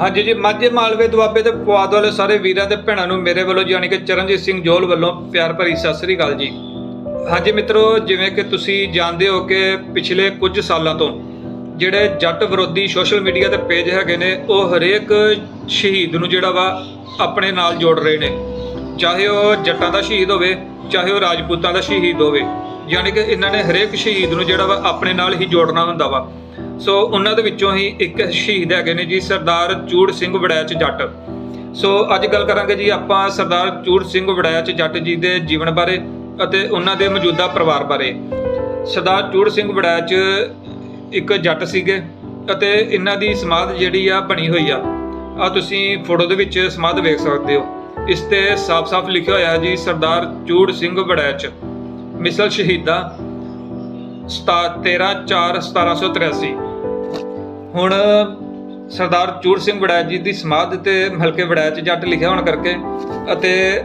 ਹਾਂਜੀ ਜੀ, ਮਾਝੇ ਮਾਲਵੇ ਦੁਆਬੇ ਤੇ ਪੁਆਧ ਵਾਲੇ ਸਾਰੇ ਵੀਰਾਂ ਤੇ ਭੈਣਾਂ ਨੂੰ ਮੇਰੇ ਵੱਲੋਂ ਯਾਨੀ ਕਿ ਚਰਨਜੀਤ ਸਿੰਘ ਜੋਲ ਵੱਲੋਂ ਪਿਆਰ ਭਰੀ ਸਤਿ ਸ੍ਰੀ ਅਕਾਲ ਜੀ। ਹਾਂਜੀ ਮਿੱਤਰੋ, ਜਿਵੇਂ ਕਿ ਤੁਸੀਂ ਜਾਣਦੇ ਹੋ ਕਿ ਪਿਛਲੇ ਕੁਝ ਸਾਲਾਂ ਤੋਂ ਜਿਹੜੇ ਜੱਟ ਵਿਰੋਧੀ ਸੋਸ਼ਲ ਮੀਡੀਆ ਤੇ ਪੇਜ ਹੈਗੇ ਨੇ, ਉਹ ਹਰੇਕ ਸ਼ਹੀਦ ਨੂੰ ਜਿਹੜਾ ਵਾ ਆਪਣੇ ਨਾਲ ਜੋੜ ਰਹੇ ਨੇ। ਚਾਹੇ ਉਹ ਜੱਟਾਂ ਦਾ ਸ਼ਹੀਦ ਹੋਵੇ, ਚਾਹੇ ਉਹ ਰਾਜਪੂਤਾਂ ਦਾ ਸ਼ਹੀਦ ਹੋਵੇ, ਯਾਨੀ ਕਿ ਇਹਨਾਂ ਨੇ ਹਰੇਕ ਸ਼ਹੀਦ ਨੂੰ ਜਿਹੜਾ ਵਾ ਆਪਣੇ ਨਾਲ ਹੀ ਜੋੜਨਾ ਹੁੰਦਾ ਵਾ। ਸੋ ਉਹਨਾਂ ਦੇ ਵਿੱਚੋਂ ਹੀ ਇੱਕ ਸ਼ਹੀਦ ਹੈਗੇ ਨੇ ਜੀ, ਸਰਦਾਰ ਚੂੜ ਸਿੰਘ ਵੜੈਚ ਜੱਟ। ਸੋ ਅੱਜ ਗੱਲ ਕਰਾਂਗੇ ਜੀ ਆਪਾਂ ਸਰਦਾਰ ਚੂੜ ਸਿੰਘ ਵੜੈਚ ਜੱਟ ਜੀ ਦੇ ਜੀਵਨ ਬਾਰੇ ਅਤੇ ਉਹਨਾਂ ਦੇ ਮੌਜੂਦਾ ਪਰਿਵਾਰ ਬਾਰੇ। ਸਰਦਾਰ ਚੂੜ ਸਿੰਘ ਵੜੈਚ ਇੱਕ ਜੱਟ ਸੀਗੇ ਅਤੇ ਇਹਨਾਂ ਦੀ ਸਮਾਧ ਜਿਹੜੀ ਆ ਬਣੀ ਹੋਈ ਆ। ਆ ਤੁਸੀਂ ਫੋਟੋ ਦੇ ਵਿੱਚ ਸਮਾਧ ਵੇਖ ਸਕਦੇ ਹੋ। ਇਸ ਤੇ ਸਾਫ਼-ਸਾਫ਼ ਲਿਖਿਆ ਹੋਇਆ ਹੈ ਜੀ, ਸਰਦਾਰ ਚੂੜ ਸਿੰਘ ਵੜੈਚ, ਮਿਸਲ ਸ਼ਹੀਦਾ 13/4/1783 ਹੁਣ ਸਰਦਾਰ ਚੂੜ ਸਿੰਘ ਵੜੈਚ ਜੀ ਦੀ ਸਮਾਧ ਤੇ ਹਲਕੇ ਵੜੈਚ ਜੱਟ ਲਿਖਿਆ ਹੋਣ ਕਰਕੇ ਅਤੇ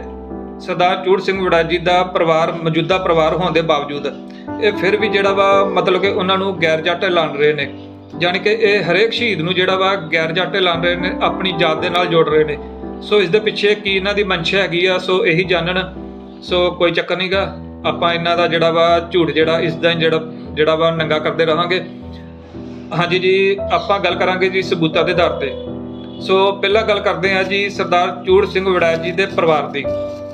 ਸਰਦਾਰ ਚੂੜ ਸਿੰਘ ਵੜੈਚ ਜੀ ਦਾ ਪਰਿਵਾਰ, ਮੌਜੂਦਾ ਪਰਿਵਾਰ ਹੋਣ ਦੇ ਬਾਵਜੂਦ ਇਹ ਫਿਰ ਵੀ ਜਿਹੜਾ ਵਾ ਮਤਲਬ ਕਿ ਉਹਨਾਂ ਨੂੰ ਗੈਰ ਜੱਟ ਐਲਾਨ ਰਹੇ ਨੇ। ਯਾਨੀ ਕਿ ਇਹ ਹਰੇਕ ਸ਼ਹੀਦ ਨੂੰ ਜਿਹੜਾ ਵਾ ਗੈਰ ਜੱਟ ਐਲਾਨ ਰਹੇ ਨੇ, ਆਪਣੀ ਜਾਤ ਦੇ ਨਾਲ ਜੋੜ ਰਹੇ ਨੇ। ਸੋ ਇਸ ਦੇ ਪਿੱਛੇ ਕੀ ਇਹਨਾਂ ਦੀ ਮਨਸ਼ਾ ਹੈਗੀ ਆ, ਸੋ ਇਹੀ ਜਾਣਨ, ਸੋ ਕੋਈ ਚੱਕਰ ਨਹੀਂਗਾ ਆਪਾਂ ਇਹਨਾਂ ਦਾ ਜਿਹੜਾ ਵਾ ਝੂਠ ਜਿਹੜਾ, ਇਸ ਦਾ ਹੀ ਜਿਹੜਾ ਜਿਹੜਾ ਵਾ ਨੰਗਾ ਕਰਦੇ ਰਹਾਂਗੇ। ਹਾਂਜੀ ਜੀ, ਆਪਾਂ ਗੱਲ ਕਰਾਂਗੇ ਜੀ ਸਬੂਤਾਂ ਦੇ ਆਧਾਰ ਤੇ। ਸੋ ਪਹਿਲਾਂ ਗੱਲ ਕਰਦੇ ਹਾਂ ਜੀ ਸਰਦਾਰ ਚੂੜ ਸਿੰਘ ਵੜੈਚ ਜੀ ਦੇ ਪਰਿਵਾਰ ਦੀ।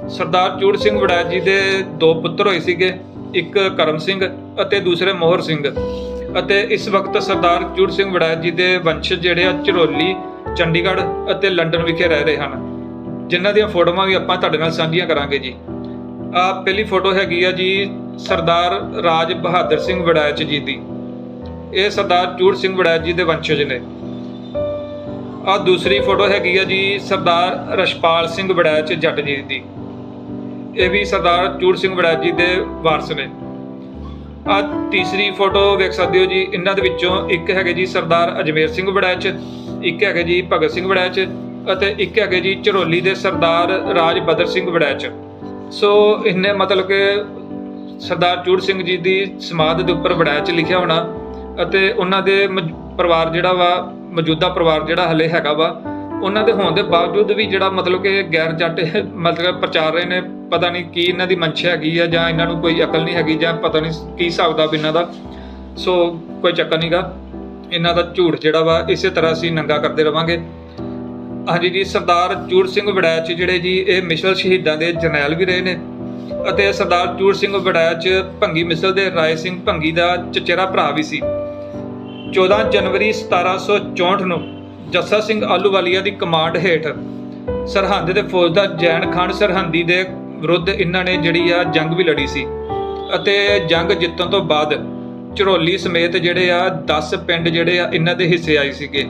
ਸਰਦਾਰ ਚੂੜ ਸਿੰਘ ਵੜੈਚ ਜੀ ਦੇ ਦੋ ਪੁੱਤਰ ਹੋਏ ਸੀਗੇ, ਇੱਕ ਕਰਮ ਸਿੰਘ ਅਤੇ ਦੂਸਰੇ ਮੋਹਰ ਸਿੰਘ। ਅਤੇ ਇਸ ਵਕਤ ਸਰਦਾਰ ਚੂੜ ਸਿੰਘ ਵੜੈਚ ਜੀ ਦੇ ਵੰਸ਼ਜ ਜਿਹੜੇ ਆ ਚਰੋਲੀ ਚੰਡੀਗੜ੍ਹ ਅਤੇ ਲੰਡਨ ਵਿਖੇ ਰਹਿ ਰਹੇ ਹਨ। ਜਿਨ੍ਹਾਂ ਦੀਆਂ ਫੋਟੋਆਂ ਵੀ ਆਪਾਂ ਤੁਹਾਡੇ ਨਾਲ ਸਾਂਝੀਆਂ ਕਰਾਂਗੇ ਜੀ। ਆ ਪਹਿਲੀ ਫੋਟੋ ਹੈਗੀ ਆ ਜੀ ਸਰਦਾਰ ਰਾਜ ਬਹਾਦਰ ਸਿੰਘ ਵੜੈਚ ਜੀ ਦੀ। ਇਹ ਸਰਦਾਰ ਚੂੜ ਸਿੰਘ ਵੜੈਚ ਜੀ ਦੇ ਵੰਸ਼ਜ ਨੇ। ਆ ਦੂਸਰੀ ਫੋਟੋ ਹੈਗੀ ਆ ਜੀ ਸਰਦਾਰ ਰਸ਼ਪਾਲ ਸਿੰਘ ਵੜੈਚ ਜੱਟ ਜੀ ਦੀ। ਇਹ ਵੀ ਸਰਦਾਰ ਚੂੜ ਸਿੰਘ ਵੜੈਚ ਜੀ ਦੇ ਵਾਰਸ ਨੇ। ਆ ਤੀਸਰੀ ਫੋਟੋ ਵੇਖ ਸਕਦੇ ਹੋ ਜੀ, ਇਹਨਾਂ ਦੇ ਵਿੱਚੋਂ ਇੱਕ ਹੈਗੇ ਜੀ ਸਰਦਾਰ ਅਜਮੇਰ ਸਿੰਘ ਵੜੈਚ, ਇੱਕ ਹੈਗੇ ਜੀ ਭਗਤ ਸਿੰਘ ਵੜੈਚ ਅਤੇ ਇੱਕ ਹੈਗੇ ਜੀ ਝਰੋਲੀ ਦੇ ਸਰਦਾਰ ਰਾਜ ਬਦਰ ਸਿੰਘ ਵੜੈਚ। ਸੋ ਇਹਨੇ ਮਤਲਬ ਕਿ ਸਰਦਾਰ ਚੂੜ ਸਿੰਘ ਜੀ ਦੀ ਸਮਾਧ ਦੇ ਉੱਪਰ ਵੜੈਚ ਲਿਖਿਆ ਹੋਣਾ ਅਤੇ ਉਹਨਾਂ ਦੇ ਮਜ- ਪਰਿਵਾਰ ਜਿਹੜਾ ਵਾ, ਮੌਜੂਦਾ ਪਰਿਵਾਰ ਜਿਹੜਾ ਹਲੇ ਹੈਗਾ ਵਾ, ਉਹਨਾਂ ਦੇ ਹੋਣ ਦੇ ਬਾਵਜੂਦ ਵੀ ਜਿਹੜਾ ਮਤਲਬ ਕਿ ਗੈਰ ਜੱਟ ਮਤਲਬ ਪ੍ਰਚਾਰ ਰਹੇ ਨੇ, ਪਤਾ ਨਹੀਂ ਕੀ ਇਹਨਾਂ ਦੀ ਮਨਸ਼ਾ ਹੈਗੀ ਆ ਜਾਂ ਇਹਨਾਂ ਨੂੰ ਕੋਈ ਅਕਲ ਨਹੀਂ ਹੈਗੀ ਜਾਂ ਪਤਾ ਨਹੀਂ ਕੀ ਹਿਸਾਬ ਦਾ ਇਹਨਾਂ ਦਾ। ਸੋ ਕੋਈ ਚੱਕਰ ਨਹੀਂਗਾ ਇਹਨਾਂ ਦਾ ਝੂਠ ਜਿਹੜਾ ਵਾ, ਇਸੇ ਤਰ੍ਹਾਂ ਅਸੀਂ ਨੰਗਾ ਕਰਦੇ ਰਵਾਂਗੇ। ਹਾਂਜੀ ਜੀ, ਸਰਦਾਰ ਚੂੜ ਸਿੰਘ ਵੜੈਚ ਜਿਹੜੇ ਜੀ, ਇਹ ਮਿਸਲ ਸ਼ਹੀਦਾਂ ਦੇ ਜਰਨੈਲ ਵੀ ਰਹੇ ਨੇ। ਅਤੇ ਸਰਦਾਰ ਚੂੜ ਸਿੰਘ ਵੜੈਚ ਭੰਗੀ ਮਿਸਲ ਦੇ ਰਾਏ ਸਿੰਘ ਭੰਗੀ ਦਾ ਚਚੇਰਾ ਭਰਾ ਵੀ ਸੀ। 14 ਜਨਵਰੀ 1764 ਨੂੰ ਜੱਸਾ ਸਿੰਘ ਆਲੂਵਾਲੀਆ ਦੀ ਕਮਾਂਡ ਹੇਠ ਸਰਹੰਦ ਦੇ ਫੌਜਦਾਰ ਜੈਨ ਖਾਨ ਸਰਹੰਦੀ ਦੇ ਵਿਰੁੱਧ ਇਹਨਾਂ ਨੇ ਜਿਹੜੀ ਆ ਜੰਗ ਵੀ ਲੜੀ ਸੀ। ਅਤੇ ਜੰਗ ਜਿੱਤਣ ਤੋਂ ਬਾਅਦ ਝਰੋਲੀ ਸਮੇਤ ਜਿਹੜੇ ਆ 10 ਪਿੰਡ ਜਿਹੜੇ ਆ ਇਹਨਾਂ ਦੇ ਹਿੱਸੇ ਆਏ ਸੀਗੇ।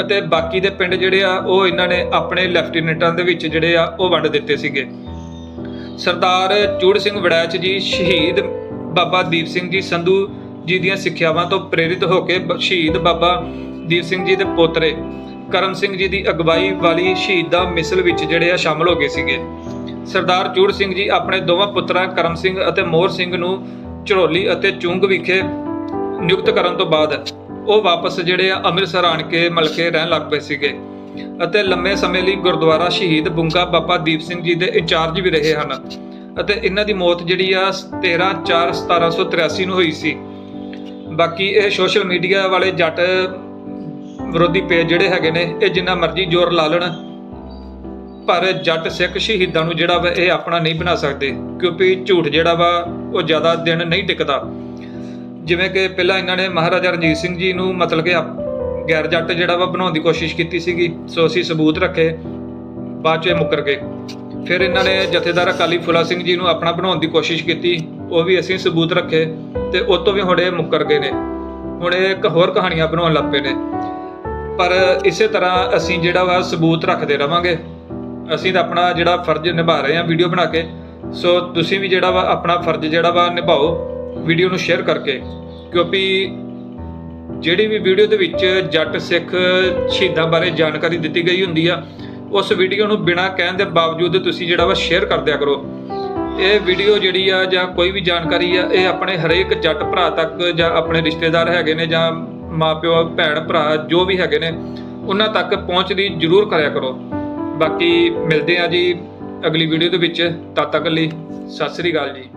ਅਤੇ ਬਾਕੀ ਦੇ ਪਿੰਡ ਜਿਹੜੇ ਆ, ਉਹ ਇਹਨਾਂ ਨੇ ਆਪਣੇ ਲੈਫਟੀਨੈਂਟਾਂ ਦੇ ਵਿੱਚ ਜਿਹੜੇ ਆ, ਉਹ ਵੰਡ ਦਿੱਤੇ ਸੀਗੇ। ਸਰਦਾਰ ਚੂੜ ਸਿੰਘ ਵੜੈਚ ਜੀ, ਸ਼ਹੀਦ ਬਾਬਾ ਦੀਪ ਸਿੰਘ ਜੀ ਸੰਧੂ ਜੀ ਦੀਆਂ ਸਿੱਖਿਆਵਾਂ ਤੋਂ ਪ੍ਰੇਰਿਤ ਹੋ ਕੇ ਸ਼ਹੀਦ ਬਾਬਾ ਦੀਪ ਸਿੰਘ ਜੀ ਦੇ ਪੋਤਰੇ ਕਰਮ ਸਿੰਘ ਜੀ ਦੀ ਅਗਵਾਈ ਵਾਲੀ ਸ਼ਹੀਦਾਂ ਮਿਸਲ ਵਿੱਚ ਜਿਹੜੇ ਆ, ਸ਼ਾਮਲ ਹੋ ਗਏ ਸੀਗੇ। ਸਰਦਾਰ ਚੂੜ ਸਿੰਘ ਜੀ ਆਪਣੇ ਦੋਵਾਂ ਪੁੱਤਰਾਂ ਕਰਮ ਸਿੰਘ ਅਤੇ ਮੋਹਰ ਸਿੰਘ ਨੂੰ ਚੜੋਲੀ ਅਤੇ ਚੁੰਗ ਵਿਖੇ ਨਿਯੁਕਤ ਕਰਨ ਤੋਂ ਬਾਅਦ ਉਹ ਵਾਪਸ ਜਿਹੜੇ ਆ ਅੰਮ੍ਰਿਤਸਰ ਆਣ ਕੇ ਮਲਕੇ ਰਹਿਣ ਲੱਗ ਪਏ ਸੀਗੇ। ਅਤੇ ਲੰਮੇ ਸਮੇਂ ਲਈ ਗੁਰਦੁਆਰਾ ਸ਼ਹੀਦ ਬੁੰਗਾ ਬਾਬਾ ਦੀਪ ਸਿੰਘ ਜੀ ਦੇ ਇੰਚਾਰਜ ਵੀ ਰਹੇ ਹਨ। ਅਤੇ ਇਹਨਾਂ ਦੀ ਮੌਤ ਜਿਹੜੀ ਆ 13 4 1783 ਨੂੰ ਹੋਈ ਸੀ। ਬਾਕੀ ਇਹ ਸੋਸ਼ਲ ਮੀਡੀਆ ਵਾਲੇ ਜੱਟ ਵਿਰੋਧੀ ਪੇਜ ਜਿਹੜੇ ਹੈਗੇ ਨੇ, ਇਹ ਜਿੰਨਾ ਮਰਜ਼ੀ ਜ਼ੋਰ ਲਾ ਲੈਣ। ਪਰ ਜੱਟ ਸਿੱਖ ਸ਼ਹੀਦਾਂ ਨੂੰ ਜਿਹੜਾ ਵਾ ਇਹ ਆਪਣਾ ਨਹੀਂ ਬਣਾ ਸਕਦੇ, ਕਿਉਂਕਿ ਝੂਠ ਜਿਹੜਾ ਵਾ ਉਹ ਜ਼ਿਆਦਾ ਦਿਨ ਨਹੀਂ ਟਿਕਦਾ। ਜਿਵੇਂ ਕਿ ਪਹਿਲਾਂ ਇਹਨਾਂ ਨੇ ਮਹਾਰਾਜਾ ਰਣਜੀਤ ਸਿੰਘ ਜੀ ਨੂੰ ਮਤਲਬ ਕਿ ਆਪ- ਗੈਰ ਜੱਟ ਜਿਹੜਾ ਵਾ ਬਣਾਉਣ ਦੀ ਕੋਸ਼ਿਸ਼ ਕੀਤੀ ਸੀਗੀ, ਸੋ ਅਸੀਂ ਸਬੂਤ ਰੱਖੇ, ਬਾਅਦ ਚ ਮੁੱਕਰ ਗਏ। ਫਿਰ ਇਹਨਾਂ ਨੇ ਜਥੇਦਾਰ ਅਕਾਲੀ ਫੁਲਾ ਸਿੰਘ ਜੀ ਨੂੰ ਆਪਣਾ ਬਣਾਉਣ ਦੀ ਕੋਸ਼ਿਸ਼ ਕੀਤੀ, ਉਹ ਵੀ ਅਸੀਂ ਸਬੂਤ ਰੱਖੇ ਤੇ ਉਹ ਤੋਂ ਵੀ ਹੁਣ ਇਹ ਮੁੱਕਰ ਗਏ ਨੇ। ਹੁਣ ਇਹ ਇੱਕ ਹੋਰ ਕਹਾਣੀਆਂ ਬਣਾਉਣ ਲੱਗ ਪਏ ਨੇ। ਪਰ ਇਸੇ ਤਰ੍ਹਾਂ ਅਸੀਂ ਜਿਹੜਾ ਵਾ ਸਬੂਤ ਰੱਖਦੇ ਰਵਾਂਗੇ। ਅਸੀਂ ਤਾਂ ਆਪਣਾ ਜਿਹੜਾ ਫਰਜ਼ ਨਿਭਾ ਰਹੇ ਹਾਂ ਵੀਡੀਓ ਬਣਾ ਕੇ, ਸੋ ਤੁਸੀਂ ਵੀ ਜਿਹੜਾ ਵਾ ਆਪਣਾ ਫਰਜ਼ ਜਿਹੜਾ ਵਾ ਨਿਭਾਓ। ਵੀਡੀਓ ਨੂੰ ਸ਼ੇਅਰ ਕਰਕੇ, ਕਿਉਂਕਿ ਜਿਹੜੀ ਵੀ ਵੀਡੀਓ ਦੇ ਵਿੱਚ ਜੱਟ ਸਿੱਖ ਸ਼ਹੀਦਾਂ ਬਾਰੇ ਜਾਣਕਾਰੀ ਦਿੱਤੀ ਗਈ ਹੁੰਦੀ ਆ, ਉਸ ਵੀਡੀਓ ਨੂੰ ਬਿਨਾਂ ਕਹਿਣ ਦੇ ਬਾਵਜੂਦ ਤੁਸੀਂ ਜਿਹੜਾ ਵਾ ਸ਼ੇਅਰ ਕਰ ਦਿਆ ਕਰੋ। ਇਹ ਵੀਡੀਓ ਜਿਹੜੀ ਆ ਜਾਂ ਕੋਈ ਵੀ ਜਾਣਕਾਰੀ ਆ, ਇਹ ਆਪਣੇ ਹਰੇਕ ਜੱਟ ਭਰਾ ਤੱਕ ਜਾਂ ਆਪਣੇ ਰਿਸ਼ਤੇਦਾਰ ਹੈਗੇ ਨੇ ਜਾਂ ਮਾਪਿਓ, ਭੈਣ, ਭਰਾ ਜੋ ਵੀ ਹੈਗੇ ਨੇ, ਉਹਨਾਂ ਤੱਕ ਪਹੁੰਚ ਦੀ ਜ਼ਰੂਰ ਕਰਿਆ ਕਰੋ। ਬਾਕੀ ਮਿਲਦੇ ਆ ਜੀ ਅਗਲੀ ਵੀਡੀਓ ਦੇ ਵਿੱਚ। ਤਦ ਤੱਕ ਲਈ ਸਤਿ ਸ੍ਰੀ ਅਕਾਲ ਜੀ।